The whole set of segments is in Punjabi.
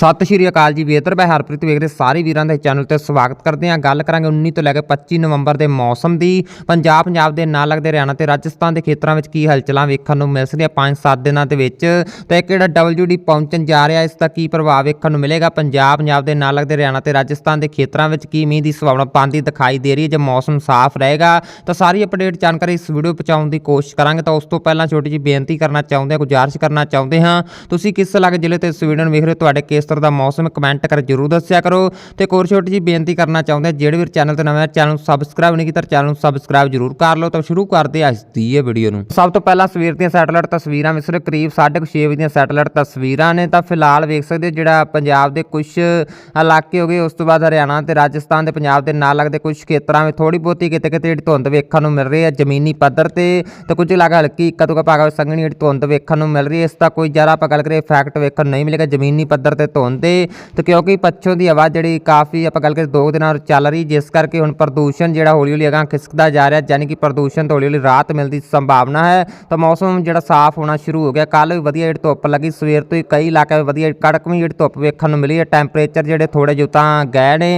ਸਤਿ ਸ਼੍ਰੀ ਅਕਾਲ ਜੀ, ਵੇਤਰ ਮੈਂ ਹਰਪ੍ਰੀਤ ਵੇਖ ਰਹੇ ਸਾਰੇ ਵੀਰਾਂ ਦਾ ਚੈਨਲ ਤੇ ਸਵਾਗਤ ਕਰਦੇ ਹਾਂ। ਗੱਲ ਕਰਾਂਗੇ 19 ਤੋਂ ਲੈ ਕੇ 25 ਨਵੰਬਰ ਦੇ ਮੌਸਮ ਦੀ। ਪੰਜਾਬ ਪੰਜਾਬ ਦੇ ਨਾਲ ਲੱਗਦੇ ਹਰਿਆਣਾ ਤੇ ਰਾਜਸਥਾਨ ਦੇ ਖੇਤਰਾਂ ਵਿੱਚ ਕੀ ਹਲਚਲਾਂ ਵੇਖਣ ਨੂੰ ਮਿਲ ਸਕਦੀਆਂ 5-7 ਦਿਨਾਂ ਦੇ ਵਿੱਚ? ਤੇ ਇੱਕ ਜਿਹੜਾ WD ਪਹੁੰਚਣ ਜਾ ਰਿਹਾ, ਇਸ ਦਾ ਕੀ ਪ੍ਰਭਾਵ ਵੇਖਣ ਨੂੰ ਮਿਲੇਗਾ? ਪੰਜਾਬ ਪੰਜਾਬ ਦੇ ਨਾਲ ਲੱਗਦੇ ਹਰਿਆਣਾ ਤੇ ਰਾਜਸਥਾਨ ਦੇ ਖੇਤਰਾਂ ਵਿੱਚ ਕੀ ਮੀਂਹ ਦੀ ਸੰਭਾਵਨਾ ਪਾਉਂਦੀ ਦਿਖਾਈ ਦੇ ਰਹੀ ਹੈ, ਜੇ ਮੌਸਮ ਸਾਫ਼ ਰਹੇਗਾ? ਤਾਂ ਸਾਰੀ ਅਪਡੇਟ ਜਾਣਕਾਰੀ ਇਸ ਵੀਡੀਓ ਪਹੁੰਚਾਉਣ ਦੀ ਕੋਸ਼ਿਸ਼ ਕਰਾਂਗੇ। ਤਾਂ ਉਸ ਤੋਂ ਪਹਿਲਾਂ ਛੋਟੀ ਜਿਹੀ ਬੇਨਤੀ ਕਰਨਾ ਚਾਹੁੰਦੇ ਹਾਂ, ਗੁਜ਼ਾਰਿਸ਼ ਕਰਨਾ ਚਾਹੁੰਦੇ ਹਾਂ। ਤੁਸੀਂ ਕਿਸ ਇਲਾਕੇ ਜ਼ਿਲ੍ਹੇ ਤੇ ਇਸ ਵੀਡੀਓ ਨੂੰ ਵੇਖ ਰਹੇ ਹੋ? ਤੁਹਾਡੇ ਕਿਸ ਤਰ੍ਹਾਂ ਦਾ ਮੌਸਮ ਕਮੈਂਟ ਕਰ ਜਰੂਰ ਦੱਸਿਆ ਕਰੋ। ਤੇ ਕੋਰ ਛੋਟੀ ਜਿਹੀ ਬੇਨਤੀ ਕਰਨਾ ਚਾਹੁੰਦੇ ਹਾਂ, ਜਿਹੜੇ ਵੀ ਚੈਨਲ ਤੇ ਨਵੇਂ ਚੈਨਲ ਨੂੰ ਸਬਸਕ੍ਰਾਈਬ ਨਹੀਂ ਕੀਤਾ ਚੈਨਲ ਨੂੰ ਸਬਸਕ੍ਰਾਈਬ ਜਰੂਰ ਕਰ ਲਓ। ਤਾਂ ਸ਼ੁਰੂ ਕਰਦੇ ਹਾਂ ਅੱਜ ਦੀ ਇਹ ਵੀਡੀਓ ਨੂੰ। ਸਭ ਤੋਂ ਪਹਿਲਾਂ ਸਵੇਰ ਦੀਆਂ ਸੈਟੇਲਾਈਟ ਤਸਵੀਰਾਂ ਵਿੱਚ ਸਿਰਫ ਕਰੀਬ 6:30 ਵਜੇ ਦੀਆਂ ਸੈਟੇਲਾਈਟ ਤਸਵੀਰਾਂ ਨੇ। ਤਾਂ ਫਿਲਹਾਲ ਵੇਖ ਸਕਦੇ ਹੋ ਜਿਹੜਾ ਪੰਜਾਬ ਦੇ ਕੁਝ ਇਲਾਕੇ ਹੋ ਗਏ, ਉਸ ਤੋਂ ਬਾਅਦ ਹਰਿਆਣਾ ਤੇ ਰਾਜਸਥਾਨ ਦੇ ਪੰਜਾਬ ਦੇ ਨਾਲ ਲੱਗਦੇ ਕੁਝ ਖੇਤਰਾਂ ਵਿੱਚ ਥੋੜੀ ਬਹੁਤੀ ਕਿਤੇ ਕਿਤੇ ਜਿਹੜੀ ਧੁੰਦ ਵੇਖਣ ਨੂੰ ਮਿਲ ਰਹੀ ਹੈ, ਜ਼ਮੀਨੀ ਪੱਧਰ ਤੇ ਤੇ ਕੁਝ ਇਲਾਕਾ ਹਲਕੀ ਇੱਕਾ ਦੁੱਕਾ ਭਾਗਾਂ ਵਿੱਚ ਸੰਘਣੀ ਜਿਹੜੀ ਧੁੰਦ ਵੇਖਣ ਨੂੰ ਮਿਲ ਰਹੀ ਹੈ। ਇਸ ਦਾ ਕੋਈ ਜ਼ਿਆਦਾ ਆਪਾਂ ਗੱਲ ਕਰੀਏ ਇਫੈਕਟ ਵੇਖਣ ਨੂੰ ਨਹੀਂ ਮਿਲੇਗਾ। ਜ਼ਮੀਨੀ ਪੱਧਰ ਤੇ ਧੁੰਦ ਦੇ ਤੇ ਕਿਉਂਕਿ ਪੱਛੋਂ ਦੀ ਹਵਾ ਜਿਹੜੀ ਕਾਫੀ ਆਪਾਂ ਗੱਲ ਕਰੀਏ ਦੋ ਦਿਨਾਂ ਚੱਲ ਰਹੀ, ਜਿਸ ਕਰਕੇ ਹੁਣ ਪ੍ਰਦੂਸ਼ਣ ਜਿਹੜਾ ਹੌਲੀ ਹੌਲੀ ਅਗਾਂਹ ਖਿਸਕਦਾ ਜਾ ਰਿਹਾ ਯਾਨੀ ਕਿ ਪ੍ਰਦੂਸ਼ਣ ਤੋਂ ਹੌਲੀ ਹੌਲੀ ਰਾਹਤ ਮਿਲਣ ਦੀ ਸੰਭਾਵਨਾ ਹੈ। ਤਾਂ ਮੌਸਮ ਜਿਹੜਾ ਸਾਫ਼ ਹੋਣਾ ਸ਼ੁਰੂ ਹੋ ਗਿਆ। ਕੱਲ ਵੀ ਵਧੀਆ ਜਿਹੜੀ ਧੁੱਪ ਲੱਗੀ, ਸਵੇਰ ਤੋਂ ਹੀ ਕਈ ਇਲਾਕਿਆਂ ਵਿੱਚ ਵਧੀਆ ਕੜਕਵੀਂ ਜਿਹੜੀ ਧੁੱਪ ਵੇਖਣ ਨੂੰ ਮਿਲੀ ਹੈ। ਟੈਂਪਰੇਚਰ ਜਿਹੜੇ ਥੋੜੇ ਜਿਹੇ ਤਾਂ ਗਏ ਨੇ।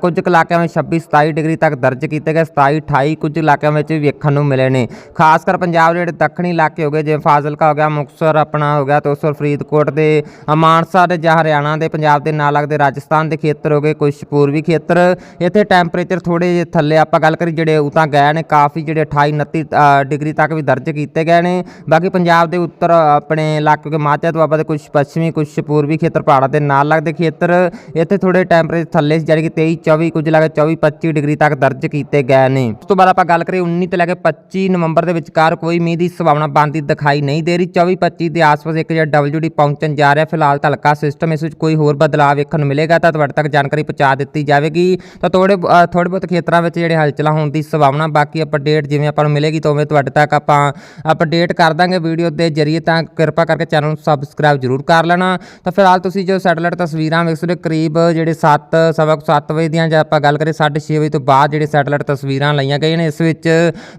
ਕੁਝ ਕੁ ਇਲਾਕਿਆਂ ਵਿੱਚ 26 27 ਡਿਗਰੀ ਤੱਕ ਦਰਜ ਕੀਤੇ ਗਏ 27 28 ਕੁਝ ਇਲਾਕਿਆਂ ਵਿੱਚ ਵੀ ਵੇਖਣ ਨੂੰ ਮਿਲੇ ਨੇ। ਖਾਸ ਕਰ ਪੰਜਾਬ ਦੇ ਜਿਹੜੇ ਦੱਖਣੀ ਇਲਾਕੇ ਹੋ ਗਏ, ਜਿਵੇਂ ਫਾਜ਼ਿਲਕਾ ਹੋ ਗਿਆ, ਮੁਕਤਸਰ ਆਪਣਾ ਹੋ ਗਿਆ, ਤੇ ਉਸ ਤੋਂ ਫਰੀਦਕੋਟ ਦੇ ਮਾਨਸਾ ਦੇ ਜਾਂ ਹਰਿਆਣਾ ਦੇ ਪੰਜਾਬ ਦੇ ਨਾਲ ਲੱਗਦੇ ਰਾਜਸਥਾਨ ਦੇ ਖੇਤਰ ਹੋ ਗਏ ਕੁਝ ਪੂਰਬੀ ਖੇਤਰ। ਇੱਥੇ ਟੈਂਪਰੇਚਰ ਥੋੜੇ ਜਿਹੇ ਥੱਲੇ ਆਪਾਂ ਗੱਲ ਕਰੀ ਜਿਹੜੇ ਉਤਾਂ ਗਏ ਨੇ ਕਾਫੀ ਜਿਹੜੇ 28 29 ਡਿਗਰੀ ਤੱਕ ਵੀ ਦਰਜ ਕੀਤੇ ਗਏ ਨੇ। ਬਾਕੀ ਪੰਜਾਬ ਦੇ ਉੱਤਰ ਆਪਣੇ ਇਲਾਕੇ ਕੇ ਮਾਝਾ ਦੁਆਬਾ ਦੇ ਕੁਝ ਪੱਛਮੀ ਕੁਝ ਪੂਰਬੀ ਖੇਤਰ ਪਹਾੜਾਂ ਦੇ ਨਾਲ ਲੱਗਦੇ ਖੇਤਰ। ਇੱਥੇ ਥੋੜੇ ਟੈਂਪਰੇਚਰ ਥੱਲੇ ਸੀ, ਜਾਣੀ ਕਿ 23 24 ਕੁਝ ਲੱਗੇ 24 25 ਡਿਗਰੀ ਤੱਕ ਦਰਜ ਕੀਤੇ ਗਏ ਨੇ। ਉਸ ਤੋਂ ਬਾਅਦ ਆਪਾਂ ਗੱਲ ਕਰੀਏ 19 ਤੋਂ ਲੈ ਕੇ 25 ਨਵੰਬਰ ਦੇ ਵਿਚਕਾਰ ਕੋਈ ਮੀਂਹ ਦੀ ਸੰਭਾਵਨਾ ਬਣਦੀ ਦਿਖਾਈ ਨਹੀਂ ਦੇ ਰਹੀ। 24 25 ਦੇ ਆਸ-ਪਾਸ ਇੱਕ ਜਿਹੜਾ WD ਪਹੁੰਚਣ ਜਾ ਰਿਹਾ ਫਿਲਹਾਲ ਤਾਂ ਹਲਕਾ ਸਿਸਟਮ ਇਸ ਵਿੱਚ ਕੋਈ ਹੋਰ ਬਦਲਾਅ ਵੇਖਣ ਨੂੰ ਮਿਲੇਗਾ ਤਾਂ ਤੁਹਾਡੇ ਤੱਕ ਜਾਣਕਾਰੀ ਪਹੁੰਚਾ ਦਿੱਤੀ ਜਾਵੇਗੀ। ਤਾਂ ਥੋੜੇ ਥੋੜੇ ਬਹੁਤ ਖੇਤਰਾਂ ਵਿੱਚ ਜਿਹੜੇ ਹਲਚਲਾਂ ਹੋਣ ਦੀ ਸੰਭਾਵਨਾ ਬਾਕੀ ਅਪਡੇਟ ਜਿਵੇਂ ਆਪਾਂ ਨੂੰ ਮਿਲੇਗੀ ਤਾਂ ਉਵੇਂ ਤੁਹਾਡੇ ਤੱਕ ਆਪਾਂ ਅਪਡੇਟ ਕਰ ਦਾਂਗੇ ਵੀਡੀਓ ਦੇ ਜਰੀਏ ਤਾਂ ਕਿਰਪਾ ਕਰਕੇ ਚੈਨਲ ਨੂੰ ਸਬਸਕ੍ਰਾਈਬ ਜ਼ਰੂਰ ਕਰ ਲੈਣਾ। ਤਾਂ ਫਿਲਹਾਲ ਤੁਸੀਂ ਜੋ ਸੈਟਲਾਈਟ ਤਸਵੀਰਾਂ ਵੇਖ ਸਕਦੇ ਹੋ, ਕਰੀਬ ਜਿਹੜੇ 7 ਸਵਾ 7 ਵਜੇ ਦੀਆਂ ਜੇ ਆਪਾਂ ਗੱਲ ਕਰੀਏ 6:30 ਵਜੇ ਤੋਂ ਬਾਅਦ ਜਿਹੜੇ ਸੈਟਲਾਈਟ ਤਸਵੀਰਾਂ ਲਈਆਂ ਗਈਆਂ ਨੇ, ਇਸ ਵਿੱਚ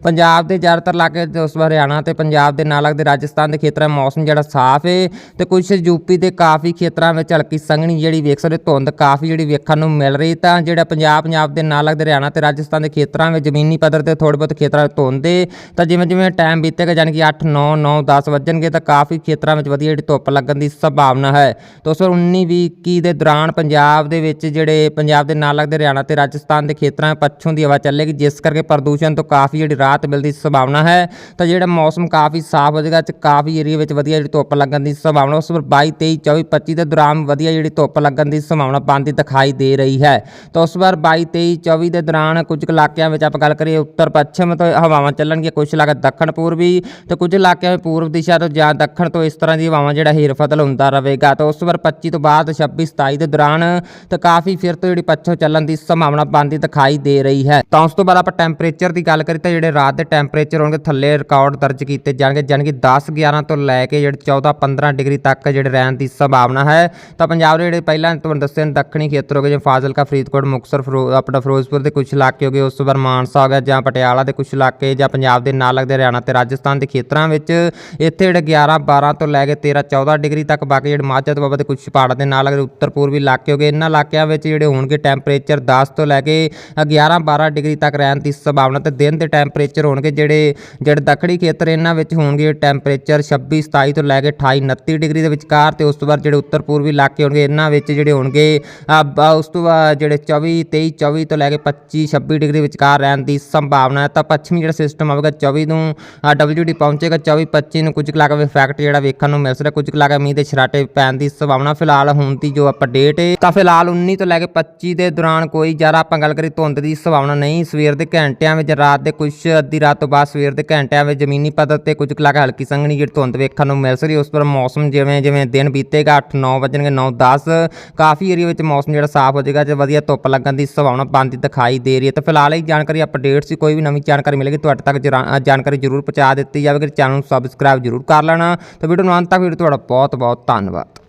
ਪੰਜਾਬ ਦੇ ਜ਼ਿਆਦਾਤਰ ਇਲਾਕੇ ਉਸ ਹਰਿਆਣਾ ਤੇ ਪੰਜਾਬ ਦੇ ਨਾਲ ਲੱਗਦੇ ਰਾਜਸਥਾਨ ਦੇ ਖੇਤਰਾਂ ਮੌਸਮ ਜਿਹੜਾ ਸਾਫ਼ ਹੈ ਤੇ ਕੁਝ ਯੂਪੀ ਦੇ ਕਾਫੀ ਖੇਤਰਾਂ ਵਿੱਚ ਹਲਕੀ ਸੰਘਣੀ ਜਿਹੜੀ ਵੇਖ ਸਕਦੇ ਧੁੰਦ ਕਾਫੀ ਜਿਹੜੀ ਵੇਖਣ ਨੂੰ ਮਿਲ ਰਹੀ ਤਾਂ ਜਿਹੜਾ ਪੰਜਾਬ ਪੰਜਾਬ ਦੇ ਨਾਲ ਲੱਗਦੇ ਹਰਿਆਣਾ ਤੇ ਰਾਜਸਥਾਨ ਦੇ ਖੇਤਰਾਂ ਵਿੱਚ ਜ਼ਮੀਨੀ ਪੱਧਰ ਤੇ ਥੋੜ੍ਹੇ ਬਹੁਤ ਖੇਤਰਾਂ ਵਿੱਚ ਧੁੰਦ ਏ। ਤਾਂ ਜਿਵੇਂ ਜਿਵੇਂ ਟਾਈਮ ਬੀਤੇਗਾ ਯਾਨੀ ਕਿ 8 9 9 10 ਵੱਜਣਗੇ, ਤਾਂ ਕਾਫੀ ਖੇਤਰਾਂ ਵਿੱਚ ਵਧੀਆ ਜਿਹੜੀ ਧੁੱਪ ਲੱਗਣ ਦੀ ਸੰਭਾਵਨਾ ਹੈ। 2019 20 21 ਦੇ ਦੌਰਾਨ ਪੰਜਾਬ ਦੇ ਵਿੱਚ ਜਿਹੜੇ ਪੰਜਾਬ ਦੇ ਨਾਲ ਲੱਗਦੇ ਹਰਿਆਣਾ ਤੇ ਰਾਜਸਥਾਨ ਦੇ ਖੇਤਰਾਂ ਵਿੱਚ ਪੱਛੋਂ ਦੀ ਹਵਾ ਚੱਲੇਗੀ, ਜਿਸ ਕਰਕੇ ਪ੍ਰਦੂਸ਼ਣ ਤੋਂ ਕਾਫੀ ਜਿਹੜੀ ਰਾਹਤ ਮਿਲਦੀ ਸੰਭਾਵਨਾ ਹੈ। ਤਾਂ ਜਿਹੜਾ ਮੌਸਮ ਕਾਫੀ ਸਾਫ਼ ਹੋ ਜਾਏਗਾ ਤੇ ਕਾਫੀ ਏਰੀਆ ਵਿੱਚ ਵਧੀਆ ਜਿਹੜੀ ਧੁੱਪ ਲੱਗਣ ਦੀ ਸੰਭਾਵਨਾ, ਉਸ ਪਰ 22 23 24 25 ਦੇ ਦੌਰਾਨ ਵਧੀਆ ਜਿਹੜੀ ਧੁੱਪ ਲੱਗਣ ਦੀ ਸੰਭਾਵਨਾ ਬਣਦੀ ਦਿਖਾਈ ਦੇ ਰਹੀ ਹੈ। ਤਾਂ ਉਸ ਵਾਰ 22 23 24 ਦੇ ਦੌਰਾਨ ਕੁਝ ਇਲਾਕਿਆਂ ਵਿੱਚ ਆਪਾਂ ਗੱਲ ਕਰੀਏ ਉੱਤਰ ਪੱਛਮ ਤੋਂ ਹਵਾਵਾਂ ਚੱਲਣਗੀਆਂ, ਕੁਝ ਇਲਾਕੇ ਦੱਖਣ ਪੂਰਬੀ ਤੇ ਕੁਝ ਇਲਾਕਿਆਂ ਵਿੱਚ ਪੂਰਬ ਦਿਸ਼ਾ ਤੋਂ ਜਾਂ ਦੱਖਣ ਤੋਂ ਇਸ ਤਰ੍ਹਾਂ ਦੀ ਹਵਾਵਾਂ ਜਿਹੜਾ ਹੀਰ ਫਤਲ ਹੁੰਦਾ ਰਹੇਗਾ। ਤਾਂ ਉਸ ਵਾਰ 25 ਤੋਂ ਬਾਅਦ 26 27 ਦੇ ਦੌਰਾਨ ਤਾਂ ਕਾਫੀ ਫਿਰ ਤੋਂ ਜਿਹੜੀ ਪੱਛੋਂ ਚੱਲਣ ਦੀ ਸੰਭਾਵਨਾ ਬਣਦੀ ਦਿਖਾਈ ਦੇ ਰਹੀ ਹੈ। ਤਾਂ ਉਸ ਤੋਂ ਬਾਅਦ ਆਪਾਂ ਟੈਂਪਰੇਚਰ ਦੀ ਗੱਲ ਕਰੀਏ ਤਾਂ ਜਿਹੜੇ ਰਾਤ ਦੇ ਟੈਂਪਰੇਚਰ ਹੋਣਗੇ, ਥੱਲੇ ਰਿਕਾਰਡ ਦਰਜ ਕੀਤੇ ਜਾਣਗੇ, ਜਾਣੀ ਕਿ 10 11 ਤੋਂ ਲੈ ਕੇ ਜਿਹੜੇ 14 15 ਡਿਗਰੀ ਤੱਕ ਜਿਹੜੇ ਰਹਿਣ ਦੀ ਸੰਭਾਵਨਾ ਹੈ। ਤਾਂ ਪੰਜਾਬ ਦੇ ਜਿਹੜੇ ਪਹਿਲਾਂ ਤੁਹਾਨੂੰ ਦੱਸਿਆ ਨੇ ਦੱਖਣੀ ਖੇਤਰ ਹੋ ਗਏ, ਜਿਵੇਂ ਫਾਜ਼ਿਲਕਾ, ਫਰੀਦਕੋਟ, ਮੁਕਤਸਰ, ਫਿਰੋ- ਆਪਣਾ ਫਿਰੋਜ਼ਪੁਰ ਦੇ ਕੁਝ ਇਲਾਕੇ ਹੋ ਗਏ, ਉਸ ਤੋਂ ਬਾਅਦ ਮਾਨਸਾ ਹੋ ਗਿਆ, ਜਾਂ ਪਟਿਆਲਾ ਦੇ ਕੁਝ ਇਲਾਕੇ ਜਾਂ ਪੰਜਾਬ ਦੇ ਨਾਲ ਲੱਗਦੇ ਹਰਿਆਣਾ ਤੇ ਰਾਜਸਥਾਨ ਦੇ ਖੇਤਰਾਂ ਵਿੱਚ ਇੱਥੇ ਜਿਹੜੇ 11 12 ਤੋਂ ਲੈ ਕੇ 13 14 ਡਿਗਰੀ ਤੱਕ ਬਾਕੀ ਜਿਹੜੇ ਮਾਝਾ ਤੋਂ ਬਾਬਾ ਦੇ ਕੁਝ ਪਹਾੜਾਂ ਦੇ ਨਾਲ ਲੱਗਦੇ ਉੱਤਰ ਪੂਰਬੀ ਇਲਾਕੇ ਹੋ ਗਏ, ਇਹਨਾਂ ਇਲਾਕਿਆਂ ਵਿੱਚ ਜਿਹੜੇ ਹੋਣਗੇ ਟੈਂਪਰੇਚਰ 10 ਤੋਂ ਲੈ ਕੇ 11 12 ਡਿਗਰੀ ਤੱਕ ਰਹਿਣ ਦੀ ਸੰਭਾਵਨਾ ਤੇ ਦਿਨ ਦੇ ਟੈਂਪਰੇਚਰ ਹੋਣਗੇ ਜਿਹੜੇ ਜਿਹੜੇ ਦੱਖਣੀ ਖੇਤਰ ਇਹਨਾਂ ਵਿੱਚ ਹੋਣਗੇ ਟੈਂਪਰੇਚਰ 26 27 ਤੋਂ ਲੈ ਕੇ 28 29 ਡਿਗਰੀ ਦੇ ਵਿਚਕਾਰ ਤੇ ਉਸ ਤੋਂ ਬਾਅਦ ਜਿਹੜੇ ਉੱਤਰ ਪੂਰਬੀ ਇਲਾਕੇ ਹੋਣਗੇ, ਇਹਨਾਂ ਵਿੱਚ ਜਿਹੜੇ ਹੋਣਗੇ ਉਸ ਤੋਂ ਬਾਅਦ ਜਿਹੜੇ 24 23 24 ਤੋਂ ਲੈ ਕੇ 25 26 ਡਿਗਰੀ ਵਿਚਕਾਰ ਰਹਿਣ ਦੀ ਸੰਭਾਵਨਾ ਹੈ। ਤਾਂ ਪੱਛਮੀ ਜਿਹੜਾ ਸਿਸਟਮ ਆਵੇਗਾ 24 ਨੂੰ WD ਪਹੁੰਚੇਗਾ 24 25 ਨੂੰ ਕੁਝ ਕੁ ਇਫੈਕਟ ਜਿਹੜਾ ਵੇਖਣ ਨੂੰ ਮਿਲ ਸਕਦਾ, ਕੁਝ ਕਲਾਕ ਮੀਂਹ ਦੇ ਛਰਾਟੇ ਪੈਣ ਦੀ ਸੰਭਾਵਨਾ ਫਿਲਹਾਲ ਹੁਣ ਦੀ ਜੋ ਅਪਡੇਟ ਹੈ। ਤਾਂ ਫਿਲਹਾਲ 19 ਤੋਂ ਲੈ ਕੇ 25 ਦੇ ਦੌਰਾਨ ਕੋਈ ਜ਼ਿਆਦਾ ਆਪਾਂ ਗੱਲ ਕਰੀ ਧੁੰਦ ਦੀ ਸੰਭਾਵਨਾ ਨਹੀਂ। ਸਵੇਰ ਦੇ ਘੰਟਿਆਂ ਵਿੱਚ, ਰਾਤ ਦੇ ਕੁਝ ਅੱਧੀ ਰਾਤ ਤੋਂ ਬਾਅਦ ਸਵੇਰ ਦੇ ਘੰਟਿਆਂ ਵਿੱਚ ਜ਼ਮੀਨੀ ਪੱਧਰ ਤੇ ਕੁਝ ਕਲਾਕ ਹਲਕੀ ਸੰਘਣੀ ਜਿਹੜੀ ਧੁੰਦ ਵੇਖਣ ਨੂੰ ਮਿਲ ਸਕਦੀ ਉਸ ਪਰ ਮੌਸਮ ਜਿਵੇਂ ਜਿਵੇਂ ਦਿਨ ਬੀਤੇਗਾ 8 9 ਵਜਣਗੇ 9 10 ਕਾਫੀ ਏਰੀਆ ਵਿੱਚ ਮੌਸਮ ਜਿਹੜਾ ਸਾਫ਼ ਹੋ ਜਾਏਗਾ ਤੇ ਵਧੀਆ ਧੁੱਪ ਲੱਗਣ ਦੀ ਸੰਭਾਵਨਾ ਬਣਦੀ ਦਿਖਾਈ ਦੇ ਰਹੀ ਹੈ। ਤਾਂ ਫਿਲਹਾਲ ਇਹ ਜਾਣਕਾਰੀ ਅਪਡੇਟ ਸੀ, ਕੋਈ ਵੀ ਨਵੀਂ ਜਾਣਕਾਰੀ ਮਿਲੇਗੀ ਤੁਹਾਡੇ ਤੱਕ ਜਰਾ- ਜਾਣਕਾਰੀ ਜ਼ਰੂਰ ਪਹੁੰਚਾ ਦਿੱਤੀ ਜਾਵੇਗੀ ਚੈਨਲ ਨੂੰ ਸਬਸਕ੍ਰਾਈਬ ਜ਼ਰੂਰ ਕਰ ਲੈਣਾ। ਤਾਂ ਵੀਡੀਓ ਨੂੰ ਅੰਤ ਤੱਕ ਵੀਡੀਓ ਤੁਹਾਡਾ ਬਹੁਤ ਬਹੁਤ ਧੰਨਵਾਦ।